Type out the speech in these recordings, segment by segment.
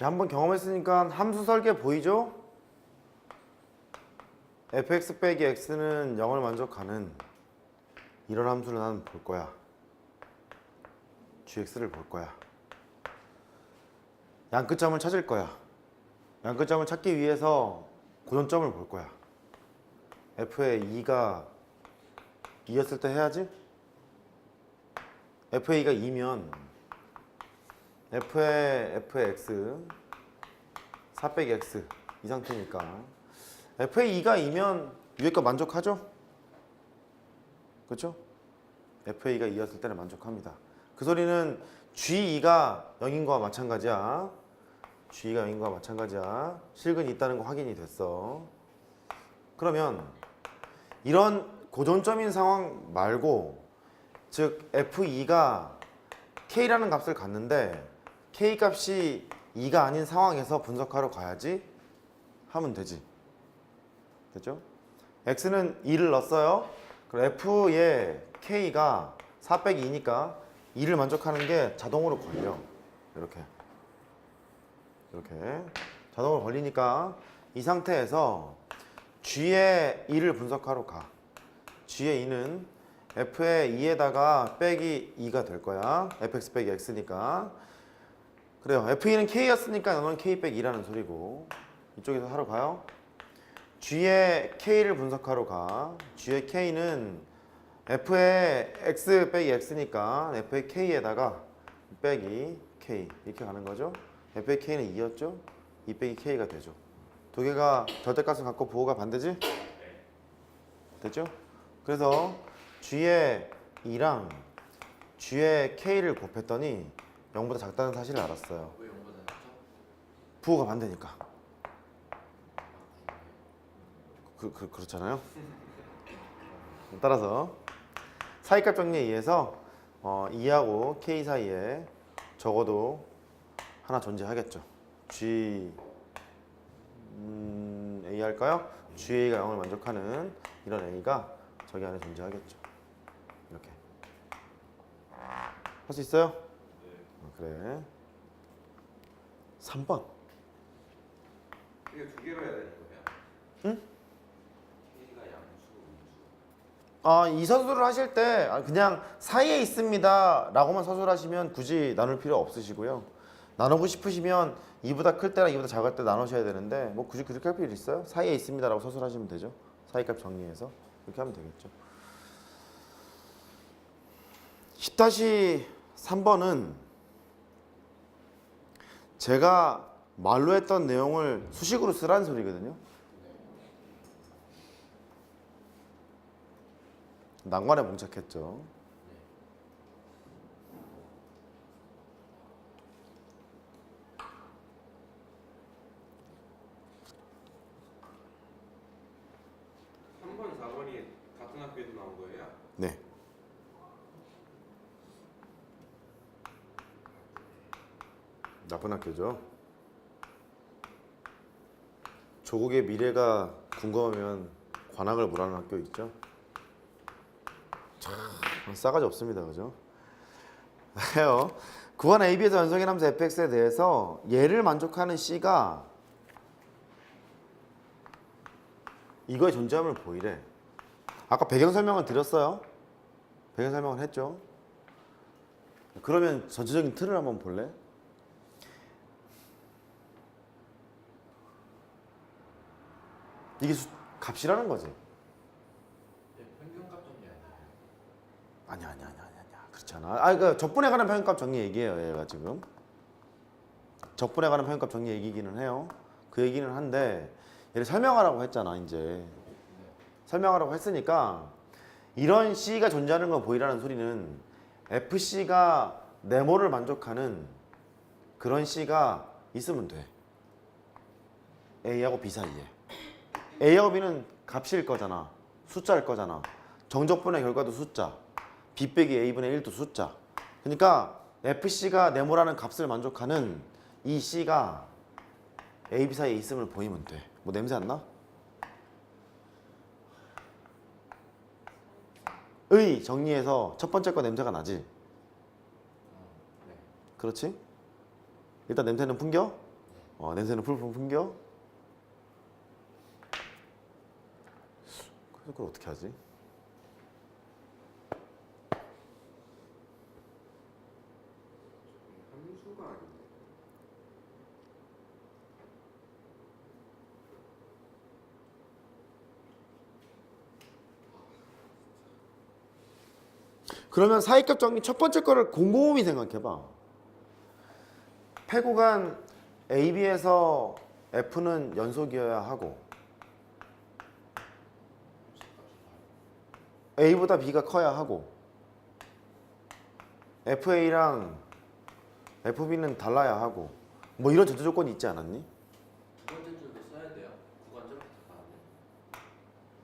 자, 한번 경험했으니까 함수 설계 보이죠? fx 빼기 x는 0을 만족하는 이런 함수를 나는 볼 거야. gx를 볼 거야. 양끝점을 찾을 거야. 양끝점을 찾기 위해서 고정점을 볼 거야. f의 2가 2였을 때 해야지? f의 2가 2면 f의 f의 x 4 빼기 x 이 상태니까 f의 2가 2면 위에 거 만족하죠? 그렇죠? f의 2가 2였을 때는 만족합니다. 그 소리는 g2가 0인 거와 마찬가지야. g2가 0인 거와 마찬가지야. 실근이 있다는 거 확인이 됐어. 그러면 이런 고정점인 상황 말고 즉 f2가 k라는 값을 갖는데 k 값이 2가 아닌 상황에서 분석하러 가야지 하면 되지. 됐죠? x는 2를 넣었어요. 그럼 f의 k가 4 빼기 2니까 2를 만족하는 게 자동으로 걸려. 이렇게. 이렇게. 자동으로 걸리니까 이 상태에서 g의 2를 분석하러 가. g의 2는 f의 2에다가 빼기 2가 될 거야. fx 빼기 x니까. 그래요. f2는 k였으니까 너는 k 빼기 2라는 소리고. 이쪽에서 하러 가요. g의 k를 분석하러 가. g의 k는 f의 x 빼기 x니까 f의 k에다가 빼기 k 이렇게 가는 거죠. f의 k는 2였죠. 2 빼기 k가 되죠. 두 개가 절대값을 갖고 부호가 반대지? 됐죠? 그래서 g의 2랑 g의 k를 곱했더니 0보다 작다는 사실을 알았어요. 왜 0보다 작죠? 부호가 반대니까. 그, 그, 그렇잖아요. 따라서 사이값 정리에 의해서 어, 2하고 k 사이에 적어도 하나 존재하겠죠. g 음, a 할까요? ga가 0을 만족하는 이런 a가 저기 안에 존재하겠죠. 이렇게 할 수 있어요? 어, 그래. 3번. 이거 두 개로 해야 되는 거예요? 응? K가 양수, 음수. 아, 이 서술을 하실 때 아, 그냥 사이에 있습니다 라고만 서술하시면 굳이 나눌 필요 없으시고요 나누고 싶으시면 이보다 클 때랑 이보다 작을 때 나누셔야 되는데 뭐 굳이 그렇게 할 필요 있어요? 사이에 있습니다 라고 서술하시면 되죠 사이값 정리해서 그렇게 하면 되겠죠 10-3번은 제가 말로 했던 내용을 수식으로 쓰라는 소리거든요 난관에 봉착했죠. 삼번 4번이 같은 학교에서 나온 거예요? 네. 나쁜 학교죠. 조국의 미래가 궁금하면 관악을 보라는 학교 있죠. 참 싸가지 없습니다, 그죠? 해요. 구한 AB에서 연성의 함수 fx에 대해서 얘를 만족하는 C가 이거의 존재함을 보이래. 아까 배경 설명을 드렸어요. 배경 설명을 했죠. 그러면 전체적인 틀을 한번 볼래? 이게 수, 값이라는 거지. 네? 아니야, 아니야, 아니야, 아니야, 아니야. 그렇지 않아. 아, 그 적분에 관한 평균값 정리 얘기해요, 얘가 지금. 적분에 관한 평균값 정리 얘기기는 해요. 그 얘기는 한데 얘를 설명하라고 했잖아, 이제. 설명하라고 했으니까 이런 C가 존재하는 걸 보이라는 소리는 FC가 네모를 만족하는 그런 C가 있으면 돼. A하고 B 사이에. B는 값일 거잖아. 숫자일 거잖아. 정적분의 결과도 숫자. B 빼기 A분의 1도 숫자. 그러니까 FC가 네모라는 값을 만족하는 이 C가 A, B 사이에 있음을 보이면 돼. 뭐 냄새 안 나? 의 정리해서 첫 번째 거 냄새가 나지. 어, 네. 그렇지? 일단 냄새는 풍겨? 어, 냄새는 풀풀 풍겨. 그걸 어떻게 하지? 함수가 아닌데. 그러면 사이값 정리 첫 번째 거를 곰곰이 생각해봐. 패구간 AB에서 F는 연속이어야 하고 A보다 B가 커야 하고 FA랑 FB는 달라야 하고 뭐 이런 전제 조건이 있지 않았니? 두 번째 줄도 써야 돼요. 구간 저렇게 다 가는데.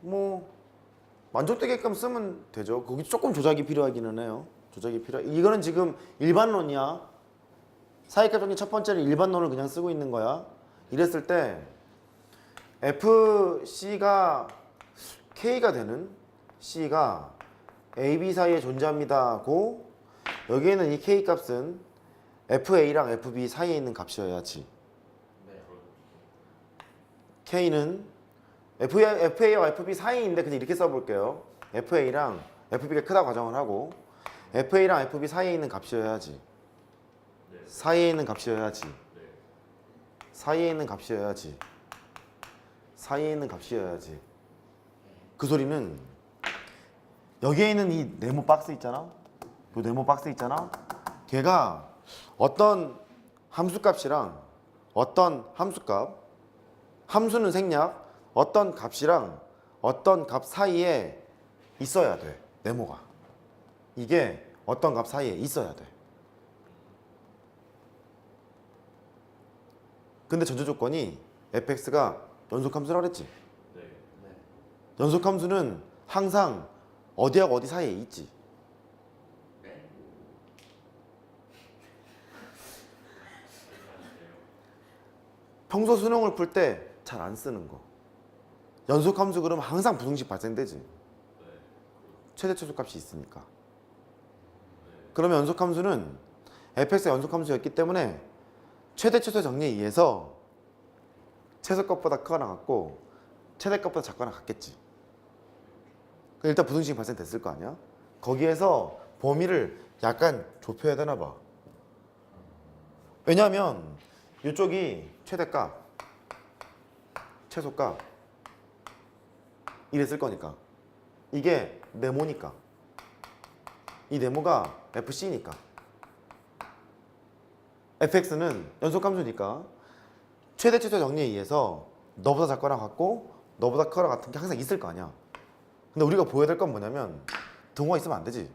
뭐 만족되게끔 쓰면 되죠. 거기 조금 조작이 필요하기는 해요. 조작이 필요. 이거는 지금 일반론이야. 사이값 정리 첫 번째는 일반론을 그냥 쓰고 있는 거야. 이랬을 때 FC가 K가 되는 C가 AB 사이에 존재합니다고 여기에는 이 K 값은 FA랑 FB 사이에 있는 값이어야지. 네. K는 FA, FA와 FB 사이인데 그냥 이렇게 써볼게요. FA랑 FB가 크다 가정을 하고 FA랑 FB 사이에 있는 값이어야지. 사이에 있는 값이어야지. 사이에 있는 값이어야지. 사이에 있는 값이어야지. 그 소리는 여기에 있는 이 네모 박스 있잖아. 요 네모 박스 있잖아. 걔가 어떤 함수값이랑 어떤 함수값 함수는 생략 어떤 값이랑 어떤 값 사이에 있어야 돼 네모가 이게 어떤 값 사이에 있어야 돼 근데 전제 조건이 fx가 연속 함수라 그랬지 네. 연속 함수는 항상 어디하고 어디 사이에 있지? 네. 평소 수능을 풀 때 잘 안 쓰는 거. 연속 함수 그러면 항상 부등식 발생되지. 최대 최소값이 있으니까. 그러면 연속 함수는 fx가 연속 함수였기 때문에 최대 최소 정리에 의해서 최소값보다 크거나 같고 최대값보다 작거나 같겠지 일단 부등식이 발생됐을 거 아니야? 거기에서 범위를 약간 좁혀야 되나 봐. 왜냐하면 이쪽이 최대값 최소값 이랬을 거니까. 이게 네모니까. 이 네모가 FC니까. Fx는 연속함수니까 최대 최소 정리에 의해서 너보다 작거나 같고 너보다 커나 같은 게 항상 있을 거 아니야 근데 우리가 보여야 될 건 뭐냐면 등호가 있으면 안 되지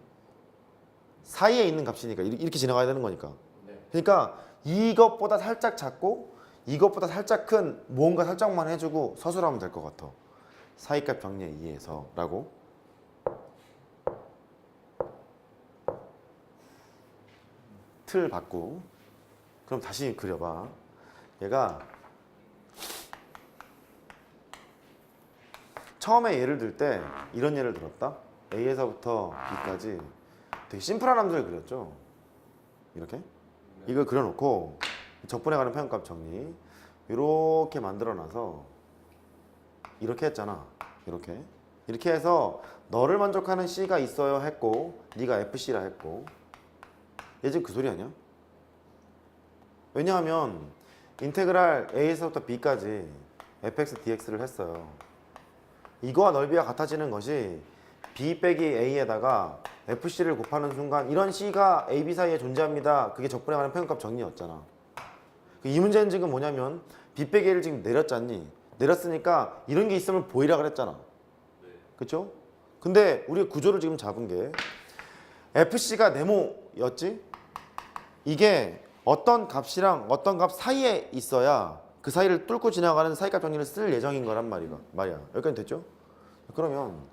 사이에 있는 값이니까 이렇게 이렇게 지나가야 되는 거니까 네. 그러니까 이것보다 살짝 작고 이것보다 살짝 큰 무언가 설정만 해주고 서술하면 될 것 같아. 사이값 정리에 의해서라고. 틀 받고 그럼 다시 그려봐. 얘가 처음에 예를 들 때 이런 예를 들었다. A에서부터 B까지 되게 심플한 함수를 그렸죠. 이렇게 이걸 그려놓고 적분해 가는 표현값 정리 이렇게 만들어놔서 이렇게 했잖아. 이렇게 이렇게 해서 너를 만족하는 C가 있어요 했고 네가 FC라 했고 얘 지금 그 소리 아니야? 왜냐하면 인테그랄 A에서부터 B까지 fx dx를 했어요. 이거와 넓이가 같아지는 것이 b 빼기 a에다가 fc를 곱하는 순간 이런 c가 a, b 사이에 존재합니다. 그게 적분해 가는 표현값 정리였잖아. 이 문제는 지금 뭐냐면 b 빼기 a를 지금 내렸잖니. 내렸으니까 이런 게 있으면 보이라 그랬잖아. 그쵸? 근데 우리가 구조를 지금 잡은 게 fc가 네모였지? 이게 어떤 값이랑 어떤 값 사이에 있어야 그 사이를 뚫고 지나가는 사이값 정리를 쓸 예정인 거란 말이가 말이야. 여기까지 됐죠? 그러면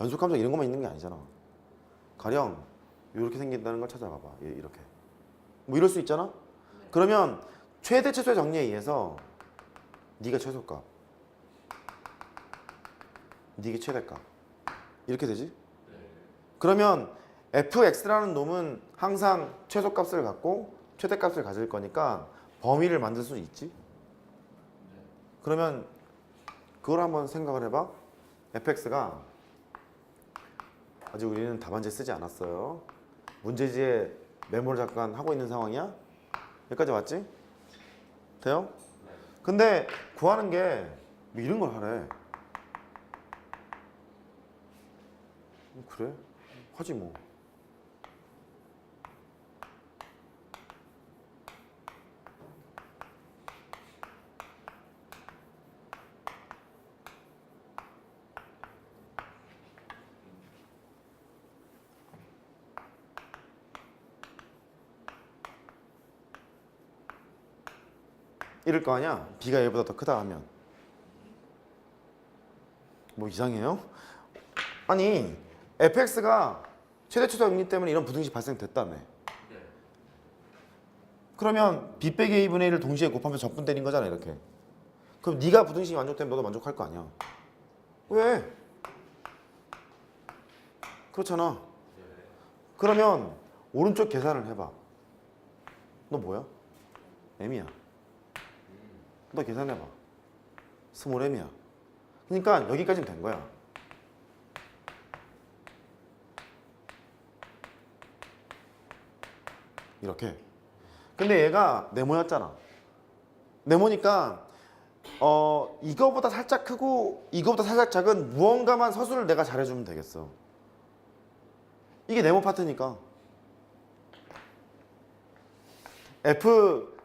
연속 함수 이런 것만 있는 게 아니잖아. 가령 이렇게 생긴다는 걸 찾아봐봐. 예, 이렇게. 뭐 이럴 수 있잖아. 그러면 최대 최소의 정리에 의해서 네가 최소값, 네게 최대값 이렇게 되지? 그러면 fx라는 놈은 항상 최소값을 갖고 최대값을 가질 거니까 범위를 만들 수 있지. 그러면 그걸 한번 생각을 해봐. fx가 아직 우리는 답안지 쓰지 않았어요. 문제지에 메모를 잠깐 하고 있는 상황이야. 여기까지 왔지? 돼요? 근데 구하는 게 뭐 이런 걸 하래. 음, 그래? 하지 뭐. 이럴 거 아니야? b가 얘보다 더 크다 하면 뭐 이상해요? 아니 fx가 최대 최소 영리 때문에 이런 부등식 발생됐다며 네. 그러면 b 빼기 a분의 1을 동시에 곱하면 적분 때린 거잖아 이렇게 그럼 네가 부등식이 만족되면 너도 만족할 거 아니야 왜? 그렇잖아 그러면 오른쪽 계산을 해봐 너 뭐야? m이야 너 계산해봐. 스몰 m이야. 그러니까 여기까지는 된 거야. 이렇게. 근데 얘가 네모였잖아. 네모니까 어 이거보다 살짝 크고 이거보다 살짝 작은 무언가만 서술을 내가 잘해주면 되겠어. 이게 네모 파트니까. F